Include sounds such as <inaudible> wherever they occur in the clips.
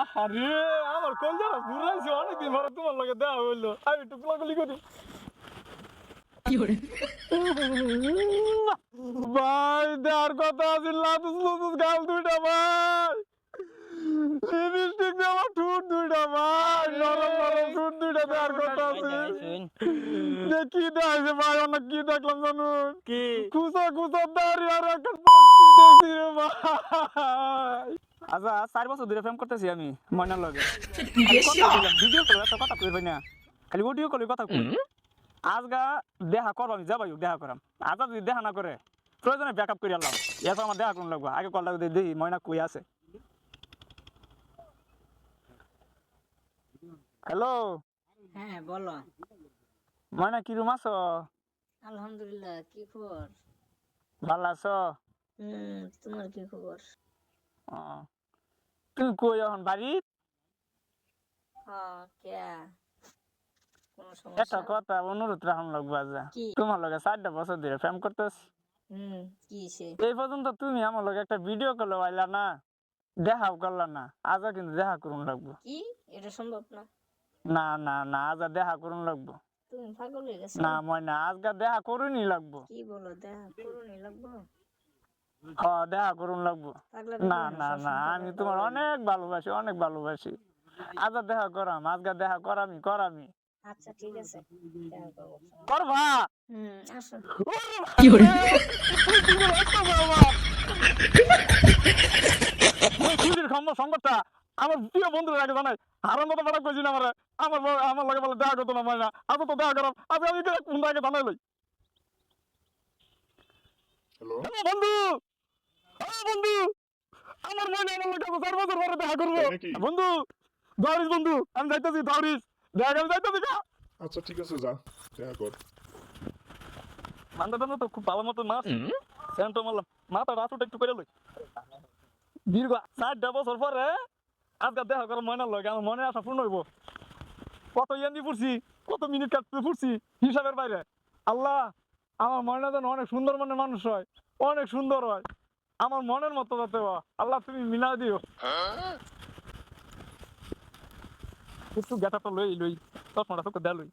আরে আমার কলজারা ঘুরাইছে অনেকদিন পরে তোমার লগে দেওয়া হইল। আমি একটু কোলাকুলি করি। ভাই দেওয়ার কথা আছে লাতুস লুতুস গাল দুইটা ভাই। লিপস্টিক দেওয়া ঠুট দুইটা ভাই নরম নরম ঠুট দুইটা দেওয়ার কথা আছে। কি দেখাইছে ভাই অনেক কি দেখলাম জানুন কি? কুসা কুসা দাঁড়িয়ে আর একটা দেখছি রে ভাই। আচ্ছা চার বছর ধরে প্রেম করতেছি আমি ময়নার লগে। ভিডিও কল একটা কথা কইবে না। খালি অডিও কলে কথা কই আজগা দেখা করব আমি যাবাই দেখা করাম আজ যদি দেখা না করে প্রয়োজনে ব্যাকআপ করে আনলাম এরপর আমার দেখা করুন লাগবো আগে কলটা দিয়ে দেখি ময়না কই আছে। হ্যালো হ্যাঁ বলো। ময়না কি রুম আছো? আলহামদুলিল্লাহ কি খবর? ভালো আছো? তোমার কি খবর? তুমি কই এখন বাড়ি হ্যাঁ একটা কথা অনুরোধ রাখুন লাগবো আজ কি? তোমার লগে চারটা বছর ধরে প্রেম করতেছি। এই পর্যন্ত তুমি আমার লগে একটা ভিডিও কল আইলা না দেখাও করলা না আজও কিন্তু দেখা করুন লাগবো। কি? এটা সম্ভব না। না না না আজ দেখা করুন লাগবো। তুমি পাগল হয়ে গেছো? না ময়না আজকে দেখা করুনই লাগবো। কি বলো দেখা করুনি লাগবো? দেখা করুন লাগবো। না না না আমি তোমার অনেক ভালোবাসি অনেক ভালোবাসি। আজ দেখা করাম আজকে দেখা করামি করামি আচ্ছা ঠিক আছে। দেখা করবা। হুম আসো খুশির খম্ব সংবাদটা আমার প্রিয় বন্ধুরা আগে জানাই। হারার মতো বড় কইছি না আমার আমার লগে বলে দেখা করতো না ময়না আজ তো দেখা করাম। আজ আমি কোন আগে জানাই লই। হ্যালো বন্ধু! বন্ধু। আমার মনে আমার লোক চার বছর পরে দেখা করব। বন্ধু দাউরিস বন্ধু আমি যাইতেছি দাউরিস দেখা আমি যাইতেছি আচ্ছা ঠিক আছে যা দেখা কর। তো খুব ভালো মতো মাছ। সেন্টো মারলাম। মাথা রাতুটা একটু করে লই। দীর্ঘ চারটা বছর পরে আজকে দেখা করে ময়নার লগে আমার মনে আসা পূর্ণ হইব। কত ইয়ানি পড়ছি কত মিনিট কাটতে পড়ছি হিসাবের বাইরে। আল্লাহ আমার ময়না যেন অনেক সুন্দর মনের মানুষ হয় অনেক সুন্দর হয়। আমার মনের মতো যাতে। আল্লাহ, তুমি মিলা দিও। একটু লই লই। চশমাটা লই।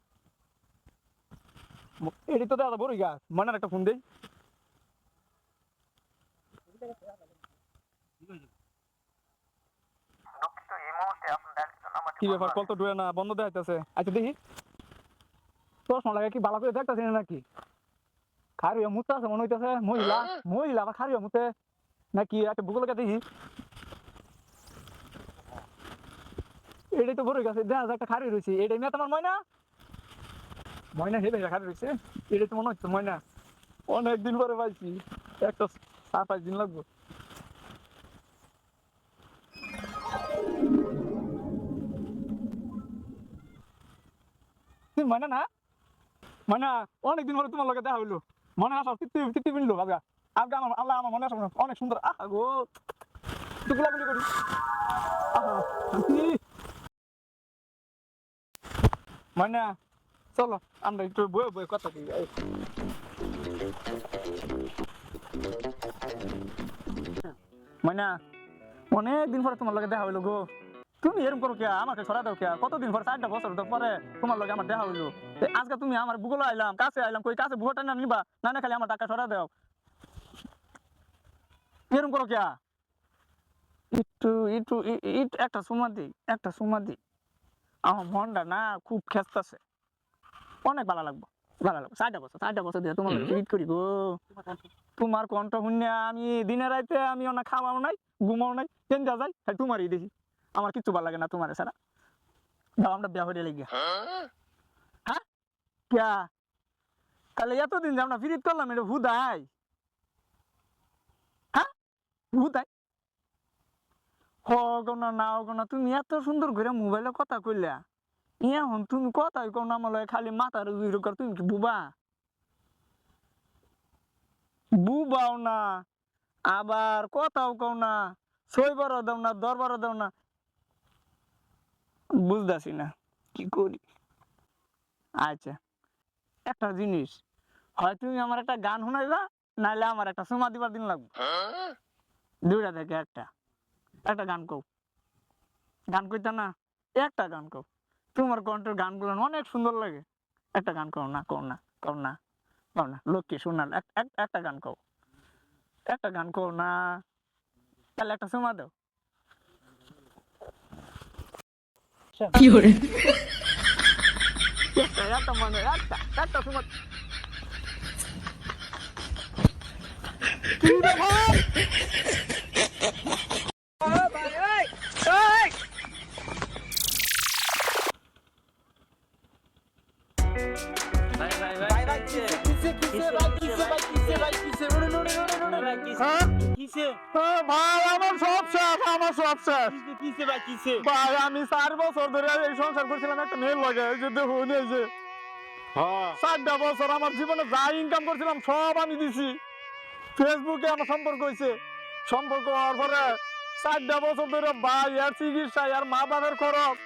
এটি তো দাদা বড়ই গাছ। একটা ফোন দেই। কি ব্যাপার, কল তো ডুয়ে না, বন্ধ দেখাইতেছে। আচ্ছা দেখি। চশমা লাগে কি বালা করে দেখতেছি নাকি? খারিয়া মুতে আছে, মনে হইতেছে। মহিলা মহিলা আবার খারিয়া মুতে। নাকি একটা ভূগোল কে দেখি এটাই তো বড় গাছে দেখা একটা খারি রয়েছে এটাই মেয়ে তোমার ময়না ময়না হেবে খারি রয়েছে এটাই তো মনে হচ্ছে ময়না অনেক দিন পরে পাইছি একটা সাত পাঁচ দিন লাগবে ময়না না ময়না অনেকদিন পরে তোমার লগে দেখা হইল মনে আসা তৃপ্তি তৃপ্তি মিললো আজকে আজকে আমার, আল্লাহ আমার মনে আসা অনেক সুন্দর। আহা গো। টুকুলা গুলি করি। আহা। শান্তি। চলো, আমরা একটু বয়ে বয়ে কথা কই এই। অনেক দিন পরে তোমার লগে দেখা হইল গো। তুমি এরকম করো কে আমাকে ছড়া দাও কে কতদিন পরে? চারটা বছর পরে তোমার লগে আমার দেখা হইল। আজকে তুমি আমার বুগলে আইলাম, কাছে আইলাম, কই কাছে বুগটা না নিবা? না না, খালি আমার টাকা ছড়া দাও। এরকম করো কে একটু একটু একটু একটা সুমা দি একটা সুমা দি। আমার মনটা না খুব খেস্তাছে। অনেক ভালো লাগবো ভালো লাগবে। বছর বছর দিয়ে তোমার করি গো। তোমার কণ্ঠ শুনে আমি দিনে রাইতে আমি অনেক খাওয়াও নাই ঘুমাও নাই কেন যা যাই? খালি তোমারই দেখি। আমার কিচ্ছু ভালো লাগে না তোমার ছাড়া। যাও আমরা বিয়া হয়ে লেগে হ্যাঁ? ক্যা? তাহলে এতদিন যে আমরা ফিরিত করলাম এটা হুদাই। হ্যাঁ হুদাই হোক না না হোক তুমি এত সুন্দর করে মোবাইলে কথা কইলা। এখন তুমি কথাই কও না লগে খালি মাথার উইরো কর, তুমি কি বুবা? বুবাও না, আবার কথাও কও না ছয়বারও দাও না, দরবারও দাও না। বুঝতেছি না, কি করি? আচ্ছা একটা জিনিস, হয় তুমি আমার একটা গান শোনাইবা নাহলে আমার একটা সুমা দিবার দিন লাগবে। দুইটা থেকে একটা। একটা গান কও। গান কইতা না একটা গান কও। তোমার কণ্ঠের গানগুলো অনেক সুন্দর লাগে। একটা গান কও না কও না কও না কও না। লক্ষ্মী শোনাল এক- এক- একটা গান কও। একটা গান কও না। তাহলে একটা সমা দাও। একটা মানে একটা একটা সমা। <laughs> ভাই? হ্যাঁ? কিসে? ভাই আমার সব শেষ আমার সব শেষ। কিসে কিসে ভাই কিসে? ভাই আমি চার বছর ধরে এই সংসার করছিলাম একটা মেয়ে লাগে যে দেখুন এই যে। হ্যাঁ। চারটা বছর আমার জীবনে যা ইনকাম করছিলাম সব আমি দিছি। ফেসবুকে আমার সম্পর্ক হয়েছে। সম্পর্ক হওয়ার পরে চারটা বছর ধরে ভাই এর চিকিৎসা এর মা বাবার খরচ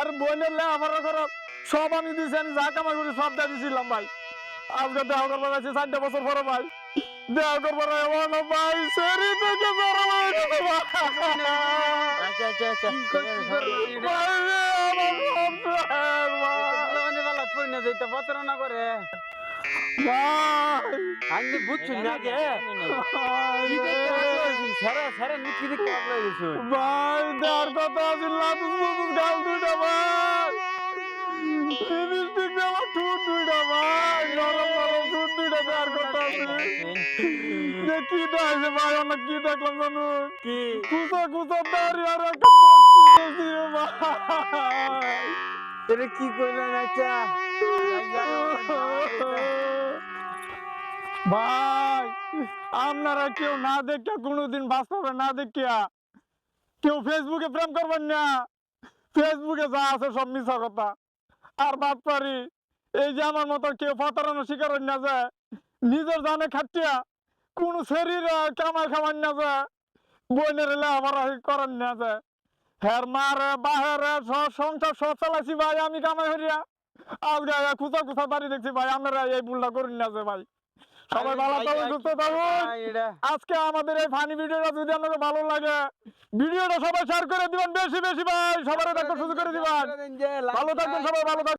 এর বোনের লেখাপড়ার খরচ সব আমি দিছি আমি যা কামাই করি সব দিয়ে দিছিলাম ভাই। আজকে দেহ করবার আছে চারটা বছর পরে ভাই। দেহ করবার এমন ভাই সেরি থেকে। আচ্ছা আচ্ছা আচ্ছা যাইতে প্রতারণা করে আমি বুঝছি না যে সারা সারা নি কি দেখতে আপলাইছিস ভাই দেওয়ার কথা আছে লাতুস লাতুস গাল দুইটা ভাই লিপস্টিক দেওয়া ঠোঁট দুইটা ভাই নরম নরম কি দেখাইছে ভাই কি দেখলাম জানুন কি? কুচা কুচা দাড়ি আর একটা মক্কি দেখছি রে ভাই। এটা কি কইলেন আচ্ছা? ভাই আপনারা কেউ না দেখা কোনোদিন বাস্তবে না দেখিয়া কেউ ফেসবুকে প্রেম করবেন না। ফেসবুকে যা আছে সব মিশা কথা। আর বাদ পারি এই যে আমার মতো কেউ প্রতারণার শিকার না যায় নিজের জানে খাটিয়া কোনো শরীর কামাই খাবার না যায় বইনের লেখাপড়া করেন না যায় হের মারে বাহেরে সব সংসার সব চালাইছি ভাই আমি কামাই হরিয়া আজকে দাঁড়ি দেখছি ভাই আপনারা এই ভুলটা করেন না যে ভাই। সবাই ভালো থাকুন সুস্থ থাকুন। আজকে আমাদের এই ফানি ভিডিওটা যদি আপনাদের ভালো লাগে ভিডিওটা সবাই শেয়ার করে দিবেন বেশি বেশি ভাই। সবার একটা সুযোগ করে দিবেন। ভালো থাকবেন সবাই ভালো থাকবেন